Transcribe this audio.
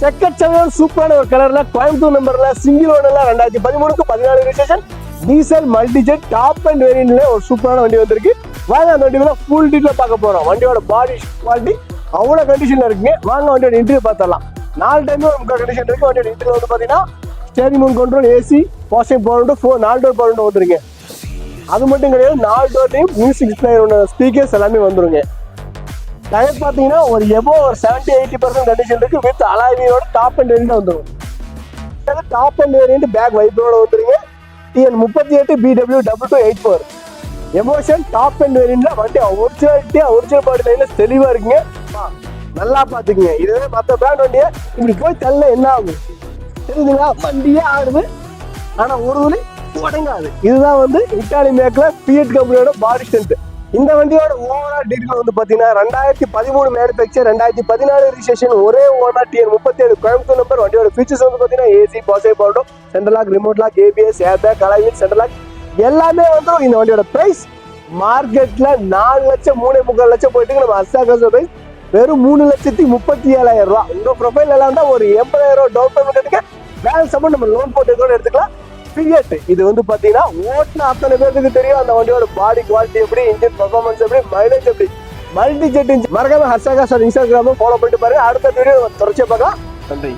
செக்கச்சவையான சூப்பரான ஒரு கலர்ல கோயம்புத்தூர் நம்பர்ல சிங்கிள் ஓனர்ல ரெண்டாயிரத்தி பதிமூணுக்கு பதினாலு registration diesel multijet top end வேரியன்ட்ல ஒரு சூப்பரான வண்டி வந்திருக்கு. வாங்க அந்த வண்டியில ஃபுல் டீட்டில் பார்க்க போறோம். வண்டியோட பாடி குவாலிட்டி அவ்வளோ கண்டிஷன்ல இருக்குங்க. வாங்க வண்டியோட இன்டர்வியூ பார்த்துடலாம். நாலு டைம் முக்கால் கண்டிஷன் இருக்கு. வண்டியோட இன்டர்வியூ வந்து பார்த்தீங்கன்னா ஸ்டேரிங் மூணு control AC passing power four நாலு டோர் பவர் வந்துருங்க அது மட்டும் கிடையாது நாலு டோர்லையும் மியூசிக் பிளேயர் ஸ்பீக்கர்ஸ் எல்லாமே வந்துருங்க. டயர் பார்த்தீங்கன்னா ஒரு எபோ ஒரு செவன்டி எயிட்டி பர்சன்ட் கண்டிஷன் இருக்கு. வித் அலாவியோட டாப் அண்ட் வேரியன்ட் வந்துடும் டாப் அண்ட் வேரியன்ட் பேக் வைப்பரோட வந்துருங்க. டிஎன் முப்பத்தி எட்டு PW double two eight four emotion top end வேரியன்ட்ல வண்டி ஒரிஜினாலிட்டியா ஒரிஜினல் பாடி லைனில் தெளிவாக இருக்குங்க. நல்லா பார்த்துக்குங்க. இதுவே மற்ற பிராண்ட் வண்டியை இப்படி போய் தள்ள என்ன ஆகும்? தெரியுதுங்களா வண்டியே ஆடுது. ஆனால் ஒரு துளி உடங்காது இதுதான் வந்து இட்டாலி மேக்கில் பிஎட் கம்பெனியோட பாடி ஸ்ட்ரென்த் இந்த வண்டியோட ஓவரால் டீட்டெயில் வந்து பார்த்தீங்கன்னா ரெண்டாயிரத்தி பதிமூணு மேனுஃபேக்சர் ரெண்டாயிரத்தி பதினாலு ரிஜிஸ்ட்ரேஷன் ஒரே ஓனர் டிஎன் முப்பத்தி ஏழு கோயம்புத்தூர் நம்பர் வண்டியோட ஃபீச்சர்ஸ் வந்து பார்த்தீங்கன்னா ஏசி பாசே பவுடோ central lock remote lock ABS air bag கலாயில் central lock எல்லாமே வந்துடும் இந்த வண்டியோட பிரைஸ் மார்க்கெட்ல நாலு லட்சம் மூணே முக்கால் லட்சம் போயிட்டு நம்ம அசாகஸ் பிரைஸ் வெறும் மூணு லட்சத்தி முப்பத்தி ஏழாயிரம் ரூபா. உங்க ப்ரொஃபைல் எல்லாம் தான் ஒரு எண்பதாயிரம் ரூபா டவுன் பேமெண்ட் எடுக்க பேலன்ஸ் அமௌண்ட் நம்ம லோன் போட்டு எடுத்துக்கலாம். ஃபியட் இது வந்து பார்த்தீங்கன்னா ஓட்டின அத்தனை பேருக்கு தெரியும். அந்த வண்டியோட பாடி குவாலிட்டி எப்படி இன்ஜின் பர்ஃபார்மன்ஸ் எப்படி மைலேஜ் எப்படி. மல்டி ஜெட் இன்ஜின் மறக்காம ஹர்ஷாகா சார் இன்ஸ்டாகிராமும் ஃபாலோ பண்ணிட்டு பாருங்க. அடுத்த வீடியோ தொடர்ச்சியாக பார்க்கலாம். நன்றி.